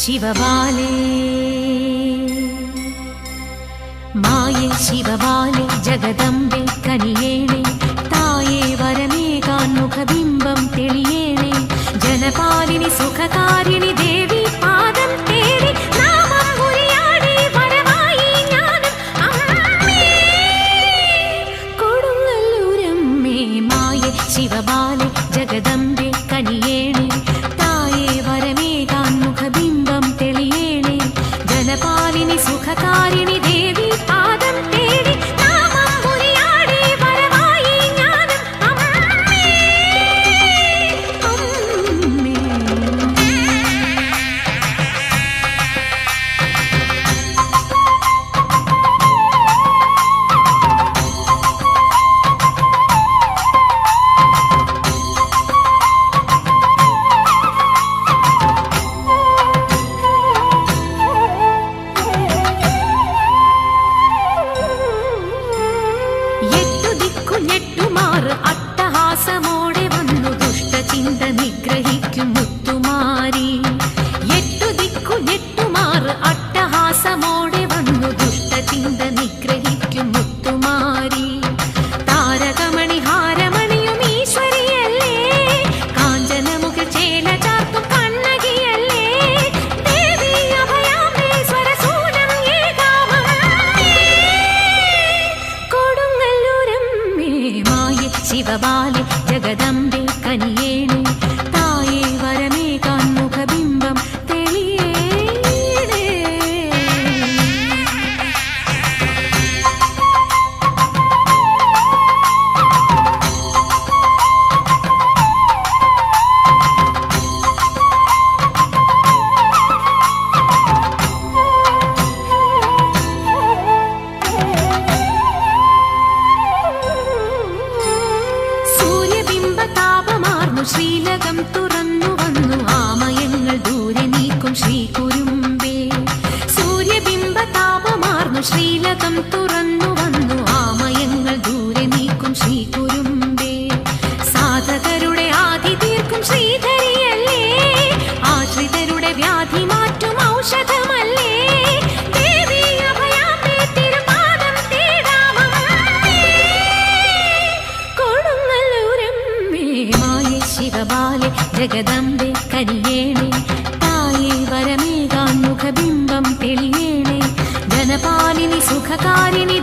ശിവബാലേ. മായേ ശിവബാലേ ജഗദംബെ കനിയേണേ. തായേ വരമേകാൻ മുഖബിംബം തെളിയേണേ. ജനപാലിനി സുഖകാരിണി ദേവി പാദം തേടി നാമം ഉരിയാടി വരമായി ഞാനും കൊടുങ്ങല്ലൂരമ്മേ മായേ ശിവബാലേ. I മായ ശിവബാലെ ജഗദംബെ ശ്രീലകം തുറന്നു വന്നു. ആമയങ്ങൾ ദൂരെ നീക്കും ശ്രീകുരുമ്പേ. സൂര്യബിംബ താപമാർന്നു. ശ്രീലകം തുറന്നു വന്നു. ആമയങ്ങൾ ദൂരെ നീക്കും ശ്രീകുരുമ്പേ. സാധകരുടെ ആദി തീർക്കും ശ്രീധരിയല്ലേ? ആശ്രിതരുടെ വ്യാധി ശിവബാലെ ജഗദംബെ തായി തായേ വരമേകാൻ മുഖബിംബം തെളിയേണേ. ജനപാലിനി സുഖകാരിണി